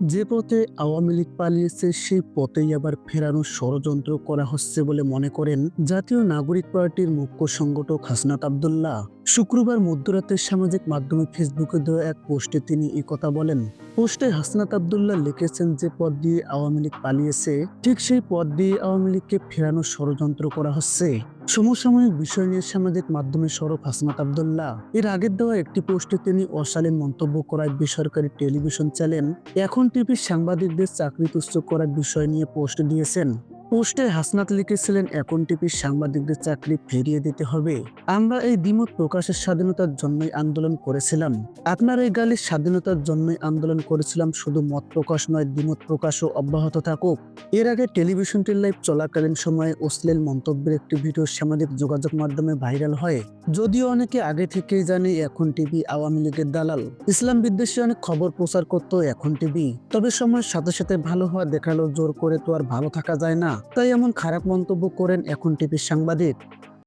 যে পথে আওয়ামী লীগ পালিয়েছে সেই পথেই আবার ফেরানোর ষড়যন্ত্র করা হচ্ছে বলে মনে করেন জাতীয় নাগরিক পার্টির মুখ্য সংগঠক হাসনাত আবদুল্লাহ। শুক্রবার মধ্যরাতে সামাজিক মাধ্যমে ফেসবুকে দেওয়া এক পোস্টে তিনি কথা বলেন পোস্টে হাসনাত আবদুল্লাহ লিখেছেন যে পদ দিয়ে আওয়ামী লীগ পালিয়েছে, ঠিক সেই পদ দিয়ে আওয়ামী লীগকে ফেরানোর ষড়যন্ত্র করা হচ্ছে। সমসাময়িক বিষয় নিয়ে সামাজিক মাধ্যমে সরব হাসনাত আবদুল্লাহ। এর আগের দেওয়া একটি পোস্টে তিনি অশালীন মন্তব্য করায় বেসরকারি টেলিভিশন চ্যানেল এখন টিভির সাংবাদিকদের চাকরি তুচ্ছ করার বিষয় নিয়ে পোস্ট দিয়েছেন। পোস্টে হাসনাত লিখেছিলেন, এখন টিভির সাংবাদিকদের চাকরি ফিরিয়ে দিতে হবে। আমরা এই দ্বিমত প্রকাশের স্বাধীনতার জন্যই আন্দোলন করেছিলাম। আপনার এই গালির স্বাধীনতার জন্যই আন্দোলন করেছিলাম, শুধু মত প্রকাশ নয়, দ্বিমত প্রকাশও অব্যাহত থাকুক। এর আগে টেলিভিশনটির লাইভ চলাকালীন সময়ে অশ্লীল মন্তব্যের একটি ভিডিও সামাজিক যোগাযোগ মাধ্যমে ভাইরাল হয়। যদিও অনেকে আগে থেকেই জানে, এখন টিভি আওয়ামী লীগের দালাল। ইসলাম বিদ্বেষী অনেক খবর প্রচার করতো, এখন টিভি তবে সময়ের সাথে সাথে ভালো হওয়া দেখাল, জোর করে তো আর ভালো থাকা যায় না। তাই এমন খারাপ মন্তব্য করেন এখন টিভির সাংবাদিক।